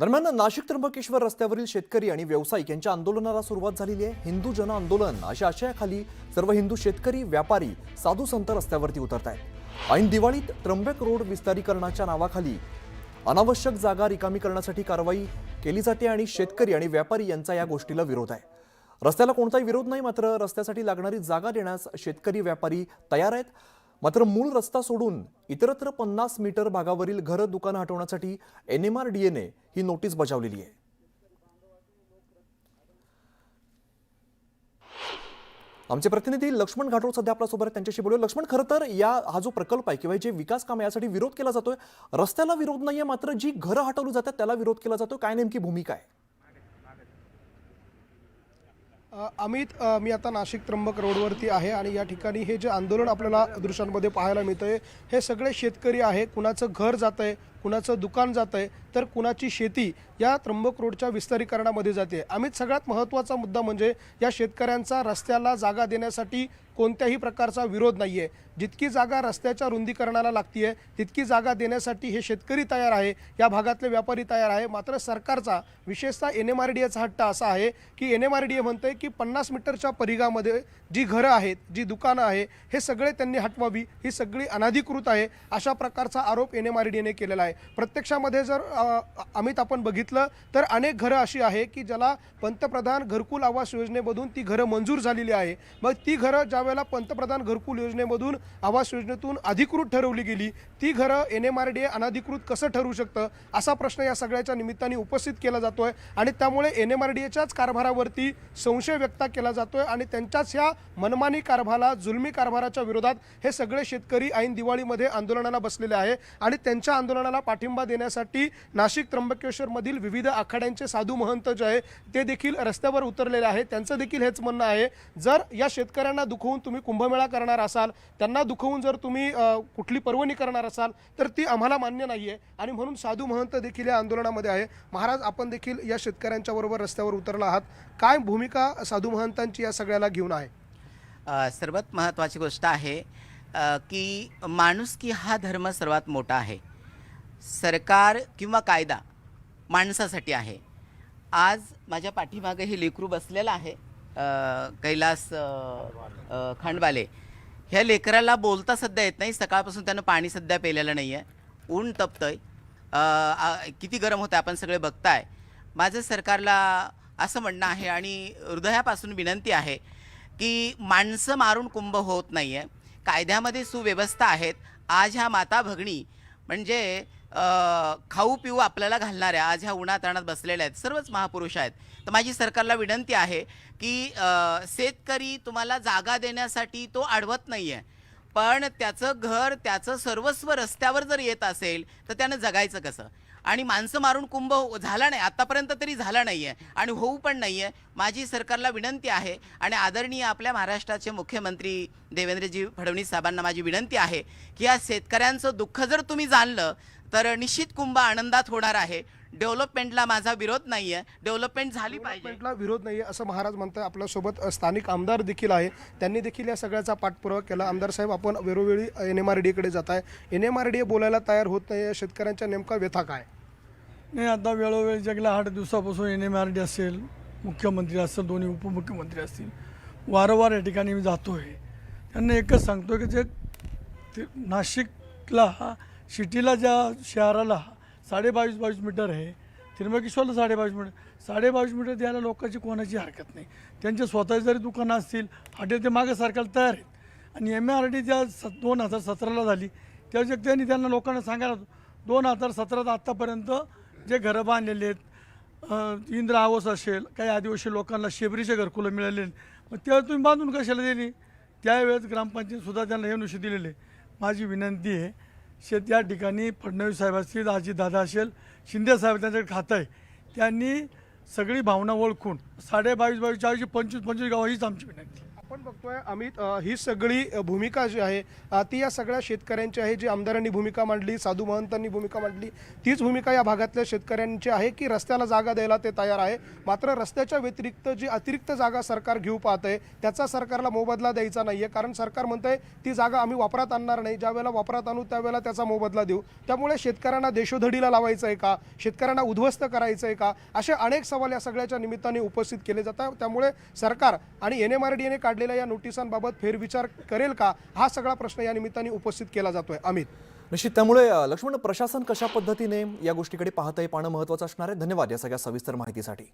दरम्यान नाशिक त्र्यंबकेश्वर रस्त्यावरील शेतकरी आणि व्यावसायिक यांच्या आंदोलनाला सुरुवात झालेली आहे. हिंदू जन आंदोलन अशा आशयाखाली सर्व हिंदू शेतकरी व्यापारी साधू संत रस्त्यावरती उतरत आहेत. ऐन दिवाळीत त्र्यंबक रोड विस्तारीकरणाच्या नावाखाली अनावश्यक जागा रिकामी करण्यासाठी कारवाई केली जाते आणि शेतकरी आणि व्यापारी यांचा या गोष्टीला विरोध आहे. रस्त्याला कोणताही विरोध नाही मात्र रस्त्यासाठी लागणारी जागा देण्यास शेतकरी व्यापारी तयार आहेत. मात्र मूळ रस्ता सोडून इतरत्र पन्नास मीटर भागावरील घरं दुकानं हटवण्यासाठी एन एम आर डी एने ही नोटीस बजावलेली आहे. आमचे प्रतिनिधी लक्ष्मण घाटोळ सध्या आपल्यासोबत आहेत त्यांच्याशी बोलूया. लक्ष्मण खरं तर या हा जो प्रकल्प आहे किंवा जे विकास काम यासाठी विरोध केला जातोय. रस्त्याला विरोध नाहीये मात्र जी घरं हटवली जातात त्याला विरोध केला जातो काय नेमकी भूमिका आहे? अमित मी आता नाशिक त्र्यंबक रोडवरती आहे आणि या ठिकाणी हे जे आंदोलन आपल्याला दृश्यांमध्ये पाहायला मिळतंय हे सगळे शेतकरी आहे कुणाचं घर जात आहे कुणाचं दुकान जात आहे तर कुणाची शेती या त्र्यंबक रोडच्या विस्तारीकरणामध्ये जाते. अमित सगळ्यात महत्त्वाचा मुद्दा म्हणजे या शेतकऱ्यांचा रस्त्याला जागा देण्यासाठी कोणत्याही प्रकारचा विरोध नाही आहे जितकी जागा रस्त्याच्या रुंदीकरणाला लागतीये तितकी जागा देण्यासाठी हे शेतकरी तयार आहे. या भागातले व्यापारी तयार आहे. मात्र सरकारचा विशेषतः एन एम आर डी एचा हट्ट असा आहे की N M R D A म्हणते की पन्नास मीटरच्या परिघामध्ये जी घरं आहेत जी दुकानं आहे हे सगळे त्यांनी हटवावी. ही सगळी अनाधिकृत आहे अशा प्रकारचा आरोप एन एम आर डी एने केलेला आहे. प्रत्यक्षामध्ये जर अमित आपण बघितलं तर अनेक घरं अशी आहे की ज्याला पंतप्रधान घरकुल आवास योजनेमधून ती घरं मंजूर झालेली आहे. मग ती घरं ज्यावेळेला पंतप्रधान घरकुल योजनेमधून आवास योजनेतून अधिकृत ठरवली गेली ती घरं N M R D A अनधिकृत कसं ठरू शकतं असा प्रश्न या सगळ्याच्या निमित्ताने उपस्थित केला जातो आहे आणि त्यामुळे एन एम आर डी एच्याच कारभारावरती संशय व्यक्त केला जातो आहे आणि त्यांच्याच ह्या मनमानी कारभाराला जुलमी कारभाराच्या विरोधात हे सगळे शेतकरी ऐन दिवाळीमध्ये आंदोलनाला बसलेले आहे. आणि त्यांच्या आंदोलनाला पाठिंबा देण्यासाठी नाशिक त्र्यंबकेश्वरमधील विविध आखाड्यांचे साधू महंत जे आहे ते देखील रस्त्यावर उतरलेले आहेत. त्यांचं देखील हेच म्हणणं आहे जर या शेतकऱ्यांना दुखवून तुम्ही कुंभमेळा करणार असाल त्यांना दुखवून जर तुम्ही कुठली पर्वणी करणार असाल तर ती आम्हाला मान्य नाही आहे आणि म्हणून साधू महंत देखील या आंदोलनामध्ये आहे. महाराज आपण देखील या शेतकऱ्यांच्या बरोबर रस्त्यावर उतरला आहात. काय भूमिका साधू महंतांची या सगळ्याला घेऊन आहे? सर्वात महत्त्वाची गोष्ट आहे की माणुसकी हा धर्म सर्वात मोठा आहे. सरकार किंवा कायदा माणसासाठी आहे. आज माझ्या पाठीमागे हे लेकरू बसलेलं आहे कैलास खांडबाले खांडवाले. ह्या लेकराला बोलता सध्या येत नाही सकाळपासून त्यानं पाणी सध्या पेलेलं नाही आहे ऊन तपतंय. आहे किती गरम होतं आपण सगळे बघताय. माझं सरकारला असं म्हणणं आहे आणि हृदयापासून विनंती आहे की माणसं मारून कुंभ होत नाही आहे कायद्यामध्ये सुव्यवस्था आहेत. आज ह्या माता भगणी म्हणजे खाऊ पिऊ आपल्याला घालणाऱ्या आज ह्या उन्हाताणात बसलेल्या आहेत सर्वच महापुरुष आहेत. तर माझी सरकारला विनंती आहे की शेतकरी तुम्हाला जागा देण्यासाठी तो अडवत नाही आहे पण त्याचं घर त्याचं सर्वस्व रस्त्यावर जर येत असेल तर त्यानं जगायचं कसं? आणि माणसं मारून कुंभ झाला नाही आतापर्यंत तरी झाला नाही आहे आणि होऊ पण नाही आहे माझी सरकारला विनंती आहे आणि आदरणीय आपल्या महाराष्ट्राचे मुख्यमंत्री देवेंद्रजी फडणवीस साहेबांना माझी विनंती आहे की या शेतकऱ्यांचं दुःख जर तुम्ही जाणलं तर निश्चित कुंभ आनंदात होणार आहे. डेव्हलपमेंटला माझा विरोध नाही आहे डेव्हलपमेंट झाली पाहिजे. डेव्हलपमेंटला विरोध नाही असं महाराज म्हणतात आपल्यासोबत स्थानिक आमदार देखील आहे. त्यांनी देखील या सगळ्याचा पाठपुरावा केला. आमदार साहेब आपण वेळोवेळी एन एम आर डीकडे जात आहे एन एम आर डी बोलायला तयार होत नाही या शेतकऱ्यांच्या नेमका व्यथा काय? नाही आता वेळोवेळी जगल्या आठ दिवसापासून एन एम आर डी असेल मुख्यमंत्री असेल दोन्ही उपमुख्यमंत्री असतील. वारंवार या ठिकाणी मी जातो आहे त्यांना एकच सांगतो की जे ते नाशिकला सिटीला ज्या शहराला साडेबावीस बावीस मीटर आहे. त्र्यंबकेश्वरला साडेबावीस मीटर. साडेबावीस मीटर द्यायला लोकांची कोणाची हरकत नाही. त्यांचे स्वतःचे जरी दुकानं असतील हॉटेल ते मागे सरकारला तयार आहेत. आणि एम ए आर डी ज्या स दोन हजार सतराला झाली त्यावेळी त्यांनी त्यांना लोकांना सांगायला दोन हजार सतरात आत्तापर्यंत जे घरं बांधलेले आहेत इंद्र आवास असेल काही आदिवासी लोकांना शेबरीचे घरकुलं मिळाले मग त्यावेळी तुम्ही बांधून कशाला दिली? त्यावेळेस ग्रामपंचायतसुद्धा त्यांना हे नुशी दिलेले. माझी विनंती आहे शेत या ठिकाणी फडणवीस साहेब असतील दादा असेल शिंदे साहेब त्यांच्याकडे खातं आहे. त्यांनी सगळी भावना ओळखून साडे बावीस बावीस चाळीस पंचवीस पंचवीस गावं हीच आमची विनंती आपण बघतोय अमित ही सगळी भूमिका जी आहे ती या सगळ्या शेतकऱ्यांची आहे जी आमदारांनी भूमिका मांडली साधू महंतांनी भूमिका मांडली तीच भूमिका या भागातल्या शेतकऱ्यांची आहे की रस्त्याला जागा द्यायला ते तयार आहे. मात्र रस्त्याच्या व्यतिरिक्त जी अतिरिक्त जागा सरकार घेऊ पाहत आहे त्याचा सरकारला मोबदला द्यायचा नाही आहे कारण सरकार म्हणतंय ती जागा आम्ही वापरात आणणार नाही. ज्या वेळेला वापरात आणू त्यावेळेला त्याचा मोबदला देऊ. त्यामुळे शेतकऱ्यांना देशोधडीला लावायचं आहे का? शेतकऱ्यांना उद्ध्वस्त करायचं आहे का? असे अनेक सवाल या सगळ्याच्या निमित्ताने उपस्थित केले जातात. त्यामुळे सरकार आणि एन एम आर डी एने डीने काढलेल्या या नोटिसांबाबत फेरविचार करेल का? हा सगळा प्रश्न या निमित्ताने उपस्थित केला जातोय. अमित. निश्चित. त्यामुळे लक्ष्मण प्रशासन कशा पद्धतीने या गोष्टीकडे पाहतंय पाहणं महत्वाचं असणार आहे? धन्यवाद या सगळ्या सविस्तर माहितीसाठी.